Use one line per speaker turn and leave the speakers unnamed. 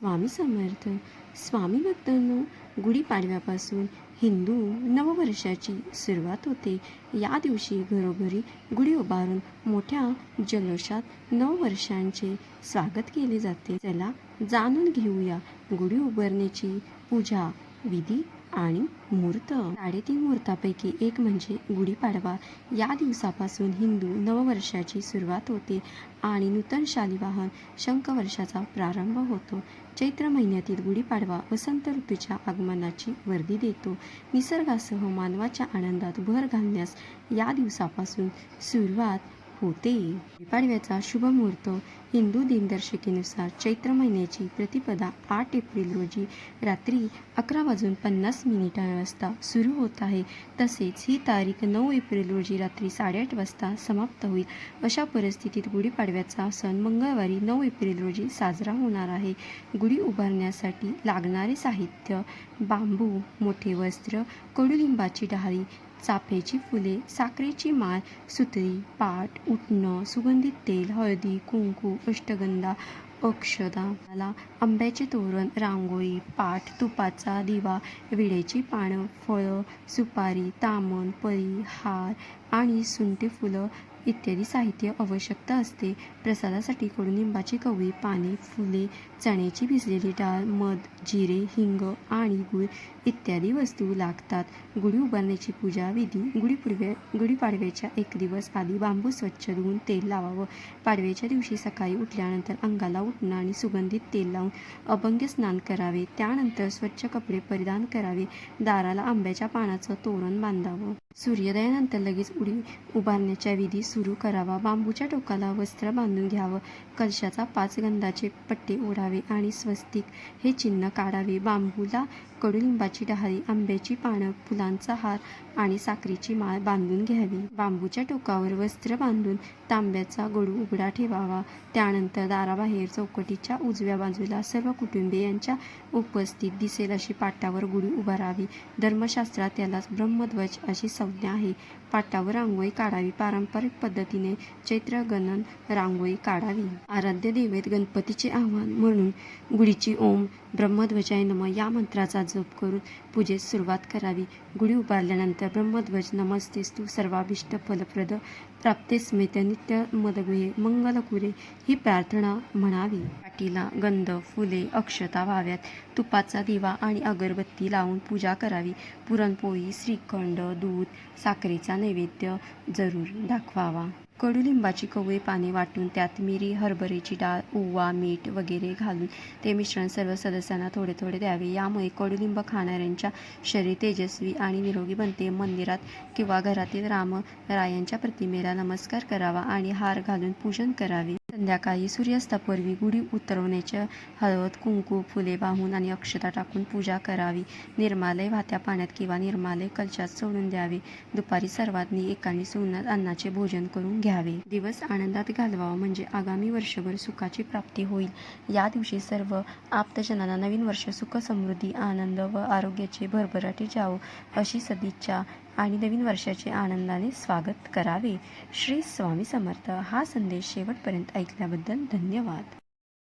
स्वामी समर्थ स्वामी भक्तांनो गुढीपाडव्यापासून हिंदू नववर्षाची सुरुवात होते. या दिवशी घरोघरी गुढी उभारून मोठ्या जल्लोषात नववर्षांचे स्वागत केले जाते. चला जाणून घेऊया गुढी उभारण्याची पूजा विधी आणि मुहूर्त साडेतीन मुहूर्तापैकी एक म्हणजे गुढीपाडवा. या दिवसापासून हिंदू नववर्षाची सुरुवात होते आणि नूतन शालिवाहन शंखवर्षाचा प्रारंभ होतो. चैत्र महिन्यातील गुढीपाडवा वसंत ऋतूच्या आगमनाची वर्दी देतो. निसर्गासह मानवाच्या आनंदात भर घालण्यास या दिवसापासून सुरुवात होते. गुढीपाडव्याचा शुभ मुहूर्त हिंदू दिनदर्शिकेनुसार चैत्र महिन्याची प्रतिपदा आठ एप्रिल रोजी रात्री अकरा वाजून पन्नास मिनिटा वाजता सुरू होत आहे. तसेच ही तारीख नऊ एप्रिल रोजी रात्री साडेआठ वाजता समाप्त होईल. अशा परिस्थितीत गुढीपाडव्याचा सण मंगळवारी नऊ एप्रिल रोजी साजरा होणार आहे. गुढी उभारण्यासाठी लागणारे साहित्य बांबू मोठे वस्त्र कडुलिंबाची डहाळी चाफ्याची फुले साखरेची माळ सुतळी पाट उटणं सुगंधित तेल हळदी कुंकू अष्टगंधा अक्षदाला आंब्याचे तोरण रांगोळी पाट तुपाचा दिवा विड्याची पानं फळं सुपारी तामण परी हार आणि सुंटे फुलं इत्यादी साहित्य आवश्यकता असते. प्रसादासाठी कडुनिंबाची कवळी पाने फुले चण्याची भिजलेली डाळ मध जिरे हिंग आणि गुळ इत्यादी वस्तू लागतात. गुढी उभारण्याची पूजा विधी गुढीपुडव्या गुढीपाडव्याच्या एक दिवस आधी बांबू स्वच्छ धुवून तेल लावावं. पाडव्याच्या दिवशी सकाळी उठल्यानंतर अंगाला उठणं आणि सुगंधित तेल लावून अभंग स्नान करावे. त्यानंतर स्वच्छ कपडे परिधान करावे. दाराला आंब्याच्या पानाचं तोरण बांधावं. सूर्योदयानंतर लगेच उडी उभारण्याच्या विधी सुरू करावा. बांबूच्या टोकाला वस्त्र बांधून घ्यावं. कलशाचा पाच गंधाचे पट्टे ओढावे आणि स्वस्तिक हे चिन्ह काढावे. बांबूला कडुलिंबाची डहाळी आंब्याची पानं फुलांचा हार आणि साखरेची माळ बांधून घ्यावी. बांबूच्या टोकावर वस्त्र बांधून तांब्याचा गडू उघडा ठेवावा. त्यानंतर दाराबाहेर चौकटीच्या उजव्या बाजूला सर्व कुटुंबियांच्या उपस्थित दिसेल अशी पाटावर गुढी उभारावी. धर्मशास्त्रात त्यालाच ब्रह्मध्वज अशी संज्ञा आहे. पाटावर रांगोळी काढावी. पारंपरिक पद्धतीने चैत्र गणन रांगोळी काढावी. आराध्य देवेत गणपतीचे आव्हान म्हणून गुढीची ओम ब्रह्मध्वजाय नम. या मंत्राचा जप करून पूजेस सुरुवात करावी. गुढी उभारल्यानंतर ब्रह्मध्वज नमस्तेस्तु सर्वाभिष्ट फलप्रद प्राप्तेस्मित नित्य मदगुहे मंगलकुरे ही प्रार्थना म्हणावी. पाठीला गंध फुले अक्षता व्हाव्यात. तुपाचा दिवा आणि अगरबत्ती लावून पूजा करावी. पुरणपोळी श्रीखंड दूध साखरेचा नैवेद्य जरूर दाखवावा. कडुलिंबाची कवळी पाने वाटून त्यात मिरी हरभऱ्याची डाळ ओवा मीठ वगैरे घालून ते मिश्रण सर्व सदस्यांना थोडे थोडे द्यावे. यामुळे कडुलिंब खाणाऱ्यांच्या शरीर तेजस्वी आणि निरोगी बनते. मंदिरात किंवा घरातील रामरायांच्या प्रतिमेला नमस्कार करावा आणि हार घालून पूजन करावे. संध्याकाळी सूर्यास्तापूर्वी गुढी उतरवण्याच्या हळद कुंकू फुले वाहून आणि अक्षता टाकून पूजा करावी. निर्मालय वाहत्या पाण्यात किंवा निर्मालय कलशात सोडून द्यावे. दुपारी सर्वांनी एकाने सोनात अन्नाचे भोजन करून घ्यावे. दिवस आनंदात घालवावा म्हणजे आगामी वर्षभर सुखाची प्राप्ती होईल. या दिवशी सर्व आप्तजनांना नवीन वर्ष सुख समृद्धी आनंद व आरोग्याचे भरभराटी जावो अशी सदिच्छा आणि नवीन वर्षाचे आनंदाने स्वागत करावे. श्री स्वामी समर्थ. हा संदेश शेवटपर्यंत ऐकल्याबद्दल धन्यवाद.